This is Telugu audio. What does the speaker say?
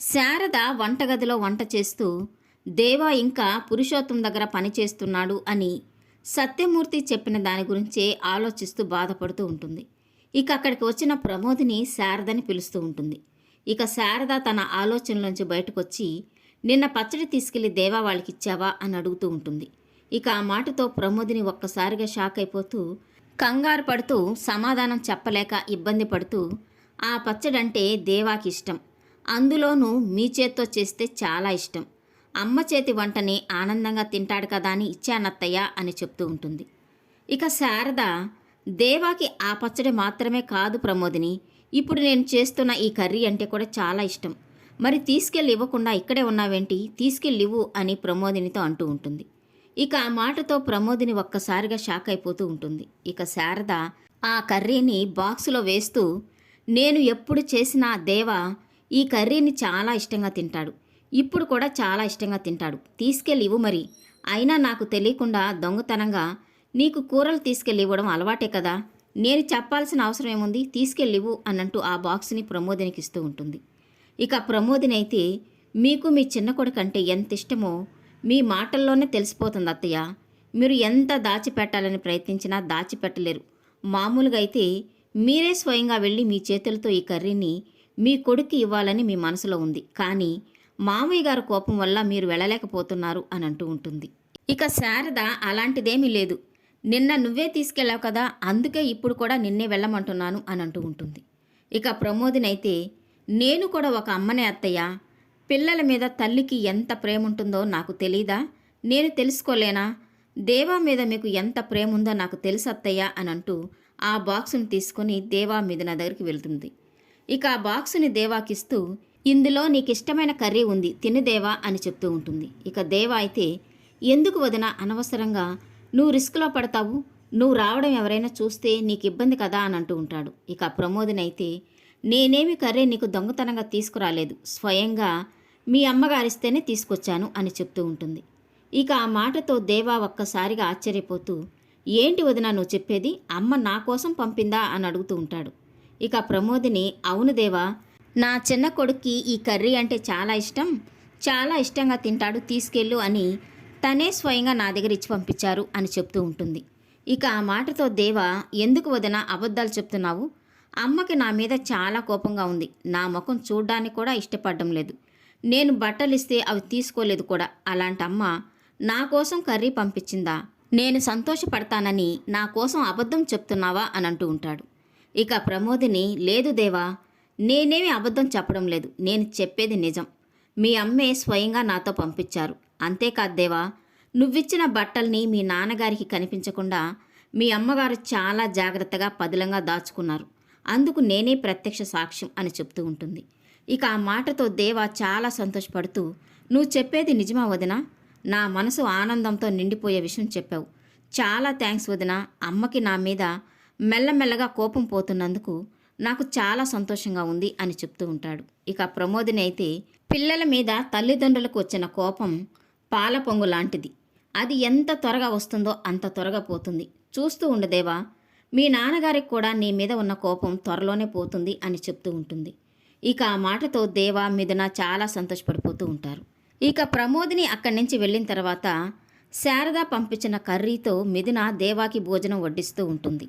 శారద వంటగదిలో వంట చేస్తూ దేవా ఇంకా పురుషోత్తం దగ్గర పనిచేస్తున్నాడు అని సత్యమూర్తి చెప్పిన దాని గురించే ఆలోచిస్తూ బాధపడుతూ ఉంటుంది. ఇక అక్కడికి వచ్చిన ప్రమోదిని శారదని పిలుస్తూ ఉంటుంది. ఇక శారద తన ఆలోచనలోంచి బయటకొచ్చి నిన్న పచ్చడి తీసుకెళ్ళి దేవా వాళ్ళకి ఇచ్చావా? అని అడుగుతూ ఉంటుంది. ఇక ఆ మాటతో ప్రమోదిని ఒక్కసారిగా షాక్ అయిపోతూ కంగారు పడుతూ సమాధానం చెప్పలేక ఇబ్బంది పడుతూ ఆ పచ్చడంటే దేవాకి ఇష్టం అందులోనూ మీ చేత్తో చేస్తే చాలా ఇష్టం. అమ్మ చేతి వంటని ఆనందంగా తింటాడు కదా అని ఇచ్చానత్తయ్య అని చెప్తూ ఉంటుంది. ఇక శారద దేవాకి ఆ పచ్చడి మాత్రమే కాదు ప్రమోదిని ఇప్పుడు నేను చేస్తున్న ఈ కర్రీ అంటే కూడా చాలా ఇష్టం. మరి తీసుకెళ్ళి ఇవ్వకుండా ఇక్కడే ఉన్నావేంటి? తీసుకెళ్ళి ఇవ్వు అని ప్రమోదినితో అంటూ ఉంటుంది. ఇక ఆ మాటతో ప్రమోదిని ఒక్కసారిగా షాక్ అయిపోతూ ఉంటుంది. ఇక శారద ఆ కర్రీని బాక్సులో వేస్తూ నేను ఎప్పుడు చేసినా దేవా ఈ కర్రీని చాలా ఇష్టంగా తింటాడు. ఇప్పుడు కూడా చాలా ఇష్టంగా తింటాడు. తీసుకెళ్ళివు మరి. అయినా నాకు తెలియకుండా దొంగతనంగా నీకు కూరలు తీసుకెళ్ళి ఇవ్వడం అలవాటే కదా? నేను చెప్పాల్సిన అవసరం ఏముంది? తీసుకెళ్ళివు అన్నట్టు ఆ బాక్స్ని ప్రమోదినికి ఇస్తూ ఉంటుంది. ఇక ప్రమోదిని అయితే మీకు మీ చిన్న కొడుకంటే ఎంత ఇష్టమో మీ మాటల్లోనే తెలిసిపోతుంది అత్తయ్య. మీరు ఎంత దాచిపెట్టాలని ప్రయత్నించినా దాచిపెట్టలేరు. మామూలుగా అయితే మీరే స్వయంగా వెళ్ళి మీ చేతులతో ఈ కర్రీని మీ కొడుక్కి ఇవ్వాలని మీ మనసులో ఉంది. కానీ మామయ్య గారు కోపం వల్ల మీరు వెళ్ళలేకపోతున్నారు అని అంటూ ఉంటుంది. ఇక శారద అలాంటిదేమీ లేదు. నిన్న నువ్వే తీసుకెళ్ళావు కదా అందుకే ఇప్పుడు కూడా నిన్నే వెళ్ళమంటున్నాను అని అంటూ ఉంటుంది. ఇక ప్రమోదినైతే నేను కూడా ఒక అమ్మనే అత్తయ్య. పిల్లల మీద తల్లికి ఎంత ప్రేమ ఉంటుందో నాకు తెలీదా? నేను తెలుసుకోలేనా? దేవా మీద మీకు ఎంత ప్రేమ ఉందో నాకు తెలుసు అత్తయ్య అని అంటూ ఆ బాక్సును తీసుకొని దేవా మీద నా దగ్గరికి వెళ్తుంది. ఇక ఆ బాక్సుని దేవాకిస్తూ ఇందులో నీకు ఇష్టమైన కర్రీ ఉంది తిని దేవా అని చెప్తూ ఉంటుంది. ఇక దేవా అయితే ఎందుకు వదిన అనవసరంగా? నువ్వు రిస్క్లో పడతావు. నువ్వు రావడం ఎవరైనా చూస్తే నీకు ఇబ్బంది కదా అని అంటూ ఉంటాడు. ఇక ప్రమోదినైతే అయితే నేనేమి కర్రీ నీకు దొంగతనంగా తీసుకురాలేదు. స్వయంగా మీ అమ్మగారిస్తేనే తీసుకొచ్చాను అని చెప్తూ ఉంటుంది. ఇక ఆ మాటతో దేవా ఒక్కసారిగా ఆశ్చర్యపోతూ ఏంటి వదిన నువ్వు చెప్పేది? అమ్మ నా కోసం పంపిందా? అని అడుగుతూ ఉంటాడు. ఇక ప్రమోదిని అవును దేవా నా చిన్న కొడుక్కి ఈ కర్రీ అంటే చాలా ఇష్టం. చాలా ఇష్టంగా తింటాడు తీసుకెళ్ళు అని తనే స్వయంగా నా దగ్గర ఇచ్చి పంపించారు అని చెప్తూ ఉంటుంది. ఇక ఆ మాటతో దేవ ఎందుకు వదిన అబద్ధాలు చెప్తున్నావు? అమ్మకి నా మీద చాలా కోపంగా ఉంది. నా ముఖం చూడ్డానికి కూడా ఇష్టపడడం లేదు. నేను బట్టలు ఇస్తే అవి తీసుకోలేదు కూడా. అలాంటి అమ్మ నా కోసం కర్రీ పంపించిందా? నేను సంతోషపడతానని నా కోసం అబద్ధం చెప్తున్నావా అని అంటూ ఉంటాడు. ఇక ప్రమోదిని లేదు దేవా నేనేమి అబద్ధం చెప్పడం లేదు నేను చెప్పేది నిజం. మీ అమ్మే స్వయంగా నాతో పంపించారు. అంతేకాదు దేవా నువ్విచ్చిన బట్టల్ని మీ నాన్నగారికి కనిపించకుండా మీ అమ్మగారు చాలా జాగ్రత్తగా పదిలంగా దాచుకున్నారు. అందుకు నేనే ప్రత్యక్ష సాక్ష్యం అని చెప్తూ ఉంటుంది. ఇక ఆ మాటతో దేవా చాలా సంతోషపడుతూ నువ్వు చెప్పేది నిజమా వదినా? నా మనసు ఆనందంతో నిండిపోయే విషయం చెప్పావు. చాలా థ్యాంక్స్ వదిన అమ్మకి నా మీద మెల్లమెల్లగా కోపం పోతున్నందుకు నాకు చాలా సంతోషంగా ఉంది అని చెప్తూ ఉంటాడు. ఇక ప్రమోదిని అయితే పిల్లల మీద తల్లిదండ్రులకు వచ్చిన కోపం పాల పొంగు లాంటిది. అది ఎంత త్వరగా వస్తుందో అంత త్వరగా పోతుంది. చూస్తూ ఉండదేవా మీ నాన్నగారికి కూడా నీ మీద ఉన్న కోపం త్వరలోనే పోతుంది అని చెప్తూ ఉంటుంది. ఇక ఆ మాటతో దేవా మిథున చాలా సంతోషపడిపోతూ ఉంటారు. ఇక ప్రమోదిని అక్కడి నుంచి వెళ్ళిన తర్వాత శారద పంపించిన కర్రీతో మిథున దేవాకి భోజనం వడ్డిస్తూ ఉంటుంది.